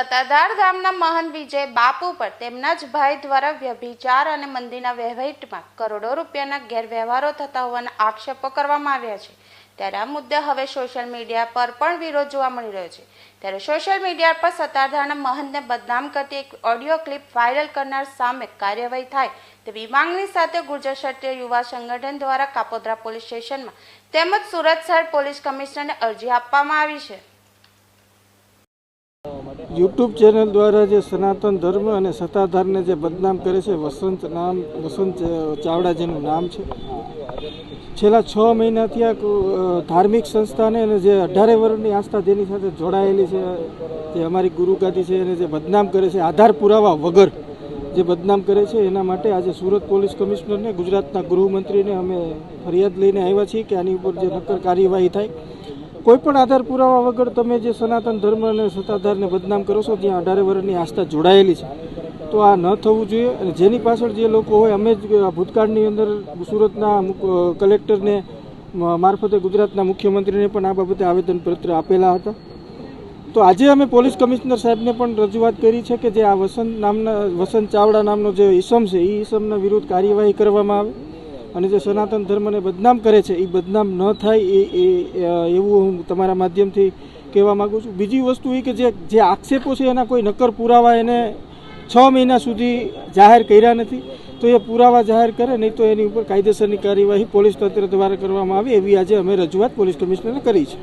સત્તાધાર ગામના મહંત વિજય બાપુ પર તેમના જ ભાઈ દ્વારા વ્યભિચાર અને મંદિરના વહીવટમાં કરોડો રૂપિયાના ગેરવ્યવહારો થતા હોવાના આક્ષેપો કરવામાં આવ્યા છે. ત્યારે આ મુદ્દે હવે સોશિયલ મીડિયા પર પણ વિરોધ જોવા મળી રહ્યો છે. ત્યારે સોશિયલ મીડિયા પર સતાધારના મહંતને બદનામ કરતી એક ઓડિયો ક્લિપ વાયરલ કરનાર સામે કાર્યવાહી થાય તેવી માંગણી સાથે ગુર્જર ક્ષત્રિય યુવા સંગઠન દ્વારા કાપોદ્રા પોલીસ સ્ટેશનમાં તેમજ સુરત શહેર પોલીસ કમિશનરને અરજી આપવામાં આવી છે. યુટ્યુબ ચેનલ દ્વારા જે સનાતન ધર્મ અને સત્તાધારને જે બદનામ કરે છે, વસંત નામ, વસંત ચાવડા જેનું નામ છે. છેલ્લા છ મહિનાથી આ ધાર્મિક સંસ્થાને અને જે અઢારે વર્ષની આસ્થા જેની સાથે જોડાયેલી છે, જે અમારી ગુરુગાદી છે એને જે બદનામ કરે છે, આધાર પુરાવા વગર જે બદનામ કરે છે, એના માટે આજે સુરત પોલીસ કમિશનરને, ગુજરાતના ગૃહમંત્રીને અમે ફરિયાદ લઈને આવ્યા છીએ કે આની ઉપર જે નક્કર કાર્યવાહી થાય. કોઈ પણ આધાર પુરાવા વગર તમે જે સનાતન ધર્મ અને સત્તાધારને બદનામ કરો છો ત્યાં અઢારે વર્ષની આસ્થા જોડાયેલી છે, તો આ ન થવું જોઈએ અને જેની પાછળ જે લોકો હોય, અમે જ ભૂતકાળની અંદર સુરતના કલેક્ટરને મારફતે ગુજરાતના મુખ્યમંત્રીને પણ આ બાબતે આવેદનપત્ર આપેલા હતા. તો આજે અમે પોલીસ કમિશનર સાહેબને પણ રજૂઆત કરી છે કે જે આ વસંત નામના, વસંત ચાવડા નામનો જે ઈસમ છે એ ઈસમના વિરુદ્ધ કાર્યવાહી કરવામાં આવે. અને જે સનાતન ધર્મને બદનામ કરે છે એ બદનામ ન થાય એ એવું હું તમારા માધ્યમથી કહેવા માગું છું. બીજી વસ્તુ એ કે જે જે આક્ષેપો છે, એના કોઈ નક્કર પુરાવા એને છ મહિના સુધી જાહેર કર્યા નથી. તો એ પુરાવા જાહેર કરે, નહીં તો એની ઉપર કાયદેસરની કાર્યવાહી પોલીસ તંત્ર દ્વારા કરવામાં આવે. એવી આજે અમે રજૂઆત પોલીસ કમિશનરને કરી છે.